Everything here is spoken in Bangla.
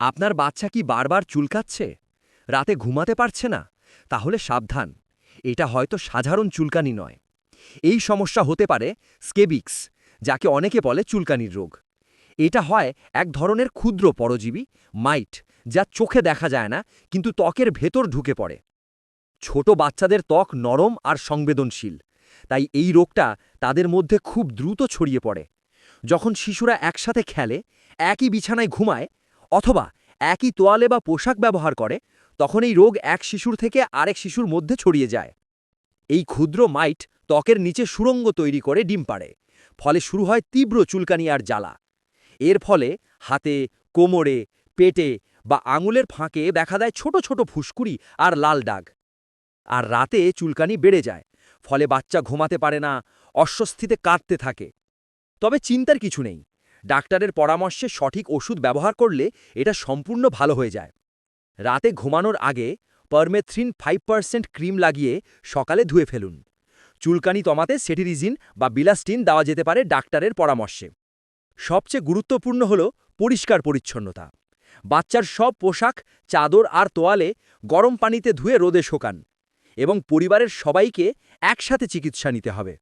আপনার বাচ্চা কি বারবার চুলকাচ্ছে? রাতে ঘুমাতে পারছে না? তাহলে সাবধান। এটা হয়তো সাধারণ চুলকানি নয়। এই সমস্যা হতে পারে স্কেবিক্স, যাকে অনেকে বলে চুলকানির রোগ। এটা হয় এক ধরনের ক্ষুদ্র পরজীবী, মাইট, যা চোখে দেখা যায় না, কিন্তু ত্বকের ভেতর ঢুকে পড়ে। ছোট বাচ্চাদের ত্বক নরম আর সংবেদনশীল, তাই এই রোগটা তাদের মধ্যে খুব দ্রুত ছড়িয়ে পড়ে। যখন শিশুরা একসাথে খেলে, একই বিছানায় ঘুমায় অথবা একই তোয়ালে বা পোশাক ব্যবহার করে তখন এই রোগ এক শিশুর থেকে আরেক শিশুর মধ্যে ছড়িয়ে যায়। এই ক্ষুদ্র মাইট ত্বকের নিচে সুরঙ্গ তৈরি করে ডিম পাড়ে, ফলে শুরু হয় তীব্র চুলকানি আর জ্বালা। এর ফলে হাতে, কোমরে, পেটে বা আঙুলের ফাঁকে দেখা দেয় ছোট ছোট ফুসকুড়ি আর লাল দাগ। আর রাতে চুলকানি বেড়ে যায়, ফলে বাচ্চা ঘুমাতে পারে না, অস্বস্তিতে কাঁদতে থাকে। তবে চিন্তার কিছু নেই। ডাক্তারের পরামর্শে সঠিক ওষুধ ব্যবহার করলে এটা সম্পূর্ণ ভালো হয়ে যায়। রাতে ঘুমানোর আগে পারমেথ্রিন ফাইভ পার্সেন্ট ক্রিম লাগিয়ে সকালে ধুয়ে ফেলুন। চুলকানি তমাতে সেটিরিজিন বা বিলাস্টিন দেওয়া যেতে পারে ডাক্তারের পরামর্শে। সবচেয়ে গুরুত্বপূর্ণ হল পরিষ্কার পরিচ্ছন্নতা। বাচ্চার সব পোশাক, চাদর আর তোয়ালে গরম পানিতে ধুয়ে রোদে শোকান এবং পরিবারের সবাইকে একসাথে চিকিৎসা নিতে হবে।